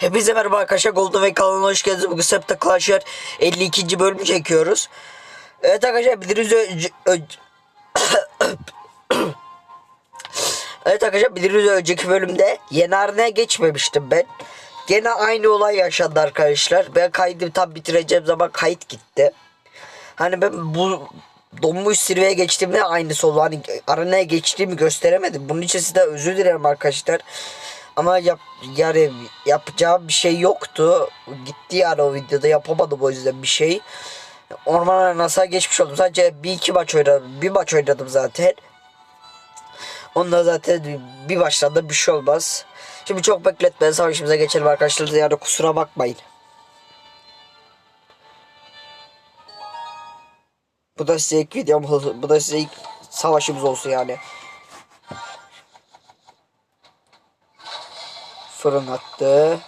Hepinize merhaba arkadaşlar. Golden ve kanalına hoş geldiniz. Bugün Septa Clash Royale 52. bölümü çekiyoruz. Evet arkadaşlar bildiğiniz evet arkadaşlar bildiğiniz önceki bölümde yeni arenaya geçmemiştim ben. Gene aynı olay yaşandı arkadaşlar. Ben kaydı tam bitireceğim zaman kayıt gitti. Hani ben bu donmuş zirveye geçtiğimde aynısı oldu. Hani arenaya geçtiğimi gösteremedim. Bunun için sizden özür dilerim arkadaşlar. Ama yap, yani yapacağım bir şey yoktu. Gitti yani o videoda yapamadım o yüzden bir şey. Orman arenasına geçmiş oldum. Sadece bir iki maç oynadım. Bir maç oynadım zaten. Onda zaten bir maçtan bir şey olmaz. Şimdi çok bekletmeyin savaşımıza geçelim arkadaşlar. Yani kusura bakmayın. Bu da size ilk videom. Bu da size ilk savaşımız olsun yani. Fırın attı.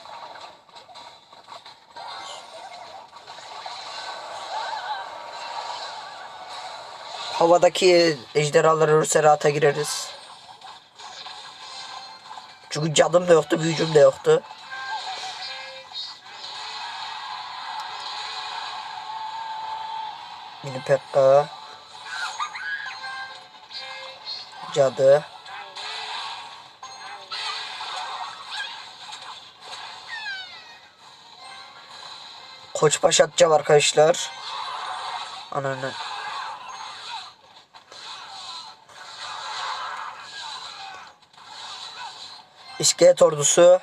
Havadaki ejderhalar ölürse gireriz. Çünkü canım da yoktu, büyücüm de yoktu. Mini Pekka. Cadı. Koçbaş atacağım arkadaşlar. Ananı. İskelet ordusu.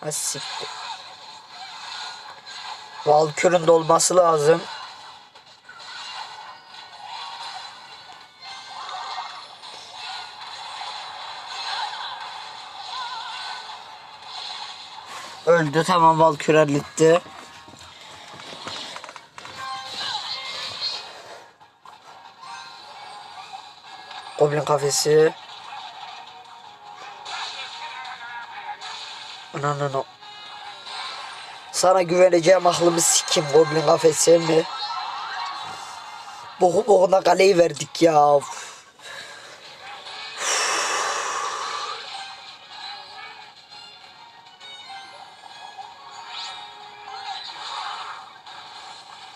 Ha siktir. Valkür'ün de olması lazım. Öldü tamam Valkür halletti. Goblin kafesi. Ananı Sana güveneceğim aklımı sikim Goblin kafesi mi? Boku bokuna kaleyi verdik ya.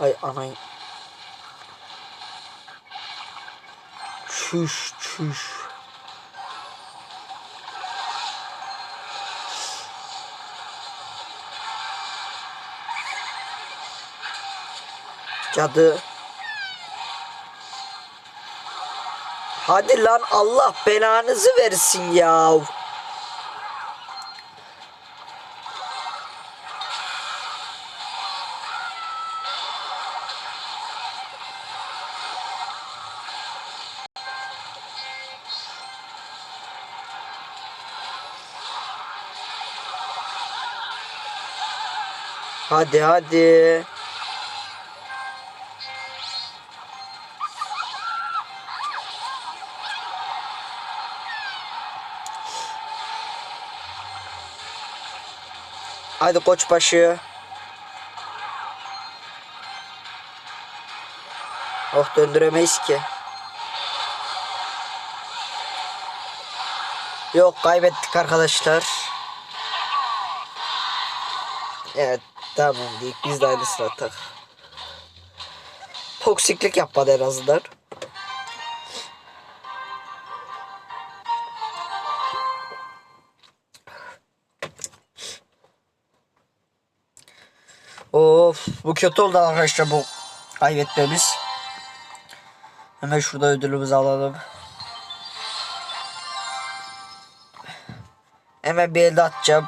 Ay anay. Çüş çüş. Cadı. Hadi lan Allah belanızı versin ya. Hadi hadi. Hadi koçbaşı. Oh döndüremeyiz ki. Yok kaybettik arkadaşlar. Evet tamam deyik biz de aynısını attık. Toksiklik yapmadı en azından. Of bu kötü oldu arkadaşlar bu kaybetmemiz. Hemen şurada ödülümüzü alalım. Hemen bir elde atacağım.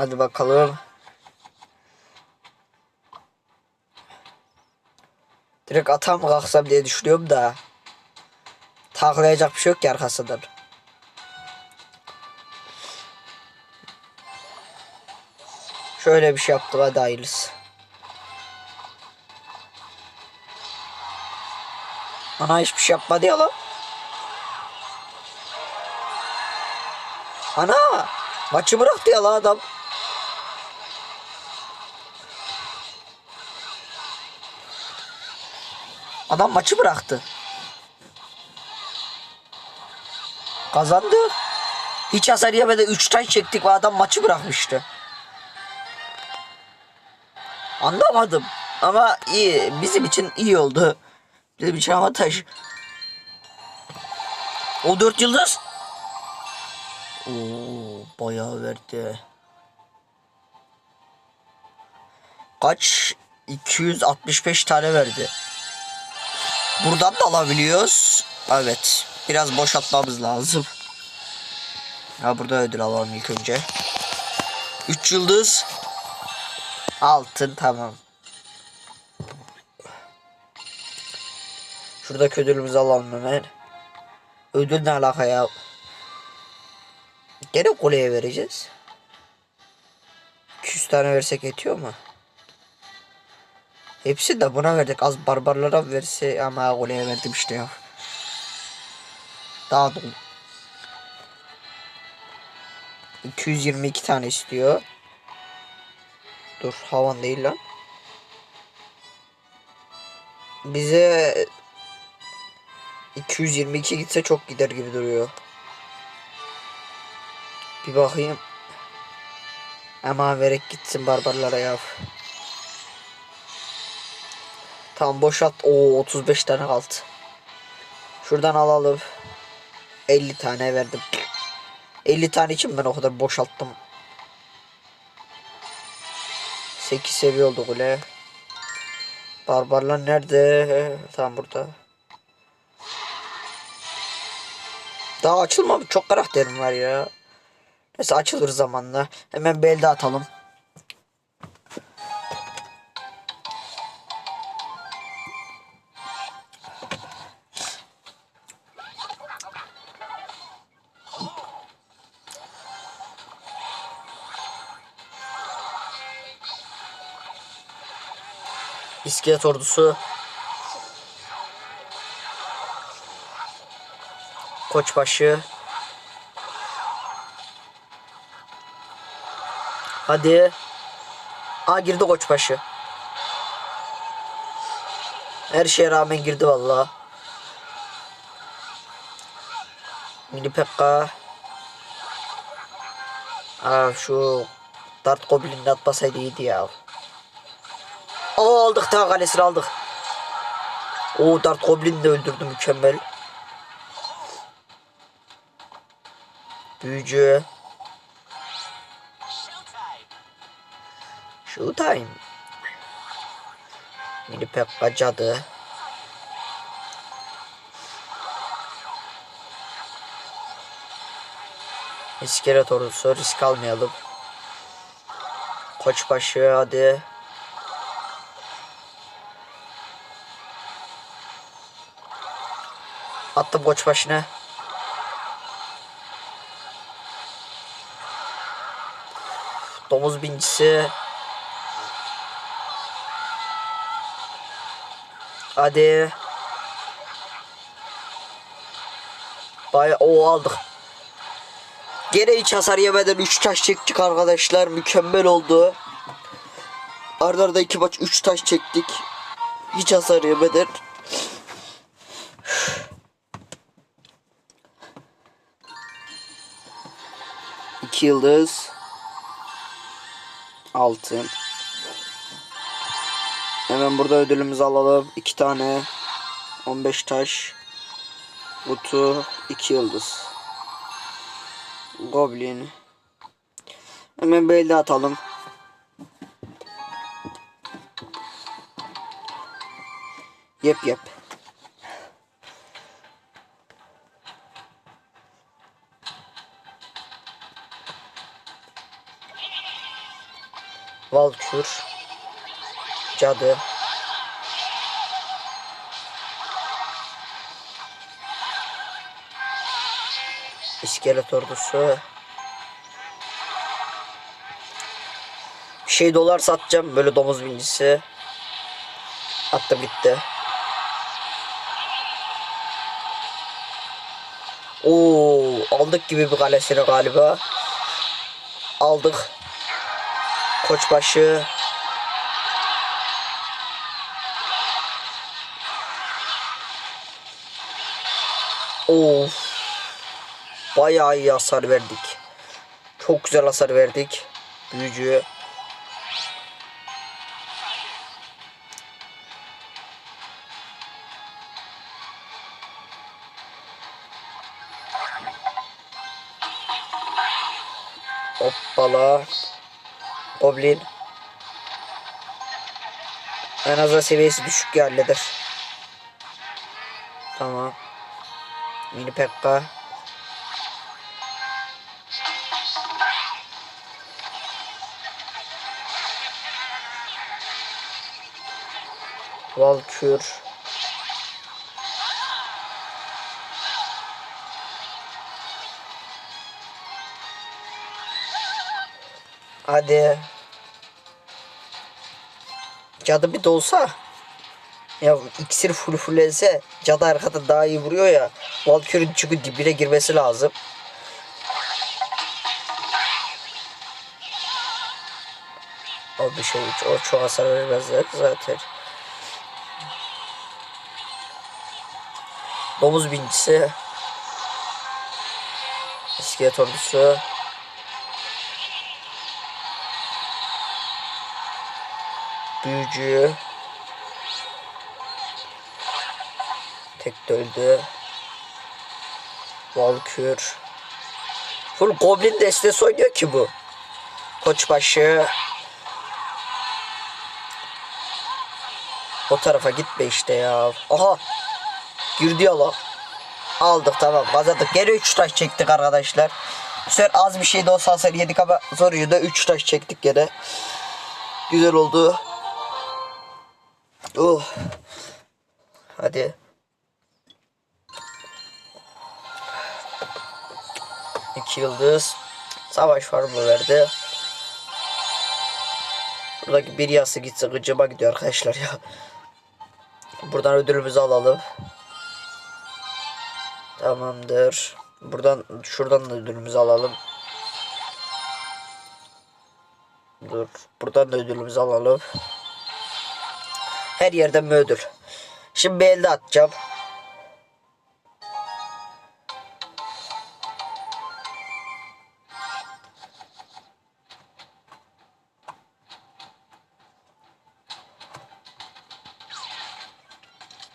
Hadi bakalım. Direkt ata mı kalksam diye düşünüyorum da. Taklayacak bir şey yok ki arkasından. Şöyle bir şey yaptım hadi hayırlısı. Ana hiçbir şey yapmadı ya lan. Ana maçı bıraktı ya lan adam. Adam maçı bıraktı. Kazandı. Hiç hasar yemeden 3 taş çektik ve adam maçı bırakmıştı. Anlamadım. Ama iyi. Bizim için iyi oldu. Bizim için avantaj. O 4 yıldız. Oo, bayağı verdi. Kaç? 265 tane verdi. Buradan da alabiliyoruz. Evet. Biraz boşaltmamız lazım. Ha burada ödül alalım ilk önce. 3 yıldız. Altın tamam. Şuradaki ödülümüzü alalım hemen. Ödül ne alaka ya? Gene koleye vereceğiz. 200 tane versek yetiyor mu? Hepsi de buna verdik. Az barbarlara verse ama koleye verdim işte ya. Daha dolu. 222 tane istiyor. Dur havan değil lan. Bize 222 gitse çok gider gibi duruyor. Bir bakayım. Ama verek gitsin barbarlara ya. Tamam boşalt. Oo 35 tane kaldı. Şuradan alalım. 50 tane verdim. 50 tane için ben o kadar boşalttım. 8 seviye oldu kule. Barbarlar nerede? Tam burada. Daha açılmamış çok karakterim var ya. Neyse açılır zamanla. Hemen belde atalım. İskelet ordusu. Koçbaşı. Hadi. Aa girdi koçbaşı. Her şeye rağmen girdi valla. Mini Pekka. Aa şu Dart Goblin'ini atmasaydı iyiydi ya. Aldık ta kalesini aldık. O Dart Goblin'i de öldürdü mükemmel. Büyücü. Showtime. Mini Pekka cadı. İskelet ordusu risk almayalım. Koçbaşı hadi. Attım koçbaşına. Domuz bincisi. Hadi. Baya o aldık. Gene hiç hasar yemeden 3 taş çektik arkadaşlar. Mükemmel oldu. Arda arda 2 maç 3 taş çektik. Hiç hasar yemeden. İki yıldız. Altın. Hemen burada ödülümüzü alalım. 2 tane. 15 taş. Butu 2 yıldız. Goblin. Hemen böyle atalım. Yep yep. Vulture. Cadı. İskelet ordusu. Bir şey dolar satacağım. Böyle domuz bincisi. Attım gitti. Oo, aldık gibi bir kalesini galiba. Aldık. Koçbaşı. Of. bayağı iyi hasar verdik. Çok güzel hasar verdik. Büyücü. Hoppala. Goblin. En azından seviyesi düşük yerlidir. Tamam. Mini Pekka. Valkür. Hadi. Cadı bir dolsa. Ya iksir full fullese cadı arkada daha iyi vuruyor ya. Valkyrie'nin çünkü dibine girmesi lazım. O bir şey o çok hasar vermezler zaten. Domuz bincisi. İskelet ordusu. Büyücü. Tek öldü. Valkür. Full Goblin destesi oynuyor ki bu. Koçbaşı. O tarafa gitme işte ya. Aha. Girdi yola. Aldık tamam kazandık. Geri 3 taş çektik arkadaşlar. Bu az bir şey de olsa hasar yedik ama da 3 taş çektik gene. Güzel oldu. Oh. Hadi. İki yıldız. Savaş farmı verdi. Buradaki bir yası gitse gıcıma gidiyor arkadaşlar ya. Buradan ödülümüzü alalım. Tamamdır. Buradan şuradan da ödülümüzü alalım. Dur. Buradan da ödülümüzü alalım. Her yerden bir ödül. Şimdi bir elde atacağım.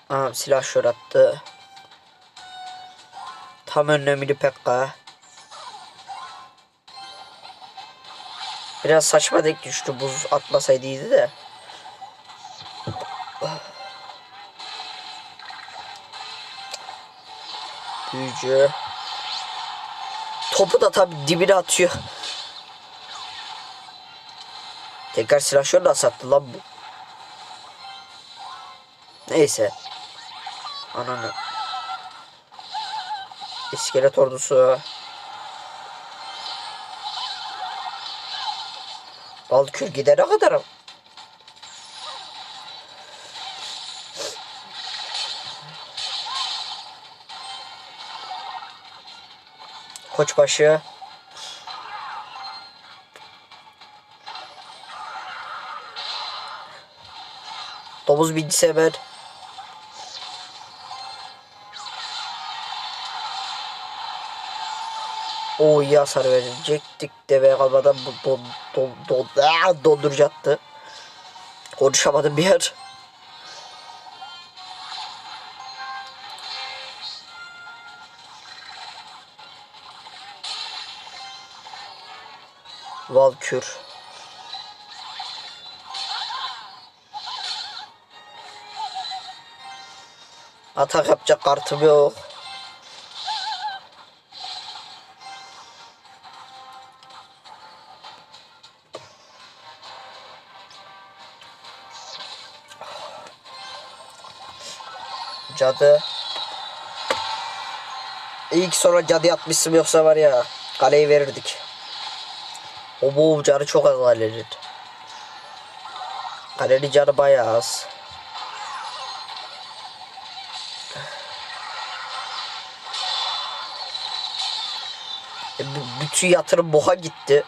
Aha silah şör attı. Tam önlemli Pekka. Biraz saçma denk düştü buz atmasaydı de. Büyücü. Topu da tabi dibine atıyor. Tekrar silahşör da sattı lan bu. Neyse. Ananı. İskelet ordusu. Balkür gidene kadar. Koçbaşı. Domuz bincisi hemen. O iyi hasar verecektik de ve kalmadan bu don, don, don, don, donduracaktı. Konuşamadım bir yer. Valkür. Atak yapacak kartım yok. Cadı. İyi ki sonra cadı atmışsın yoksa var ya kaleyi verirdik. O bu canı çok az kalenin. Kalenin canı bayağı az. E, bütün yatırım boğa gitti.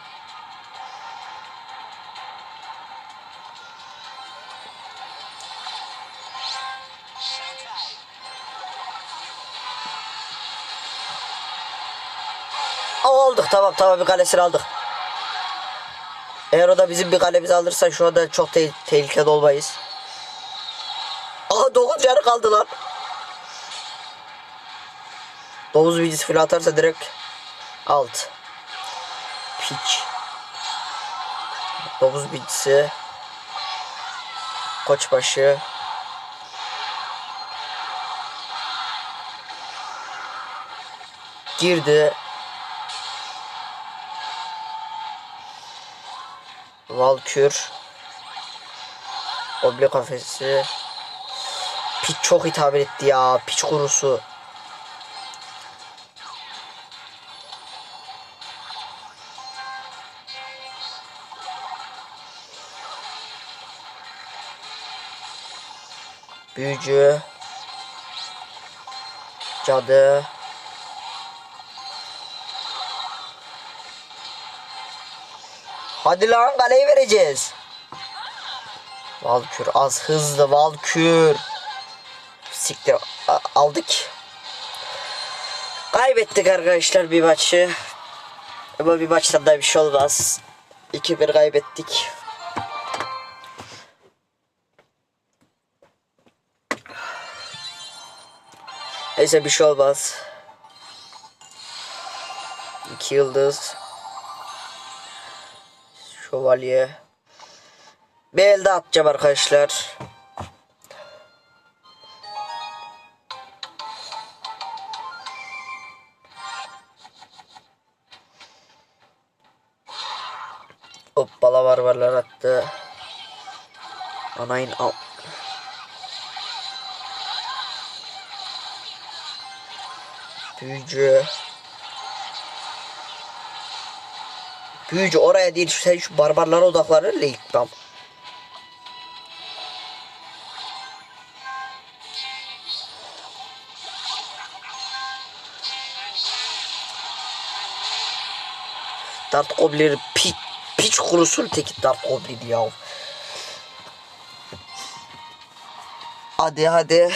aldık tamam tamam bir kalesini aldık. Eğer o da bizim bir kalemizi alırsa şu anda çok te- tehlikede olmayız. Aha 9 canı kaldı lan. 9 bilgisi falan atarsa direkt alt. Piç. 9 bilgisi. Koçbaşı. Girdi. Valkür. Oble kafesi. Piç çok hitap etti ya. Piç kurusu. Büyücü. Cadı. Hadi lan kaleyi vereceğiz. Valkür az hızlı Valkür. Siktir aldık. Kaybettik arkadaşlar bir maçı. Ama bir maçtan da bir şey olmaz. 2-1 kaybettik. Neyse bir şey olmaz. İki yıldız. Şövalye. Bir elde atacağım arkadaşlar. Hoppala varvarlar attı. Anayın al. Büyücü. Büyücü oraya değil sen şu barbarlara odaklanır ilk tam. Dart Goblin piç, piç kurusun teki Dart Goblin ya. Hadi hadi.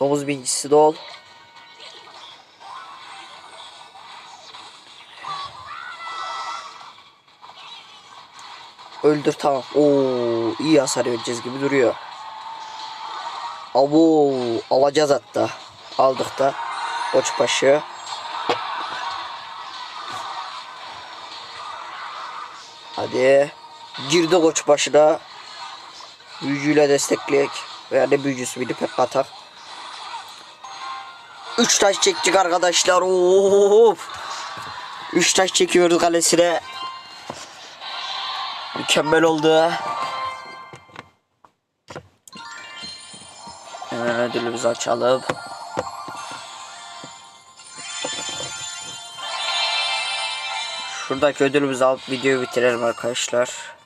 Domuz bincisi de ol. Öldür tamam. Oo iyi hasar vereceğiz gibi duruyor. Abo alacağız hatta. Aldık da. Koçbaşı. Hadi. Girdi koçbaşı Büyücüyle destekleyek. Veya ne büyücüsü bir pek atak. Üç taş çekecek arkadaşlar. Of. Üç taş çekiyoruz kalesine. Mükemmel oldu. Ödülümüzü açalım. Şuradaki ödülümüzü alıp videoyu bitirelim arkadaşlar.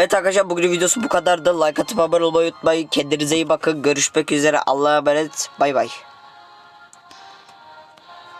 Evet arkadaşlar bugün videosu bu kadardı. Like atıp abone olmayı unutmayın. Kendinize iyi bakın. Görüşmek üzere. Allah'a emanet. Bay bay.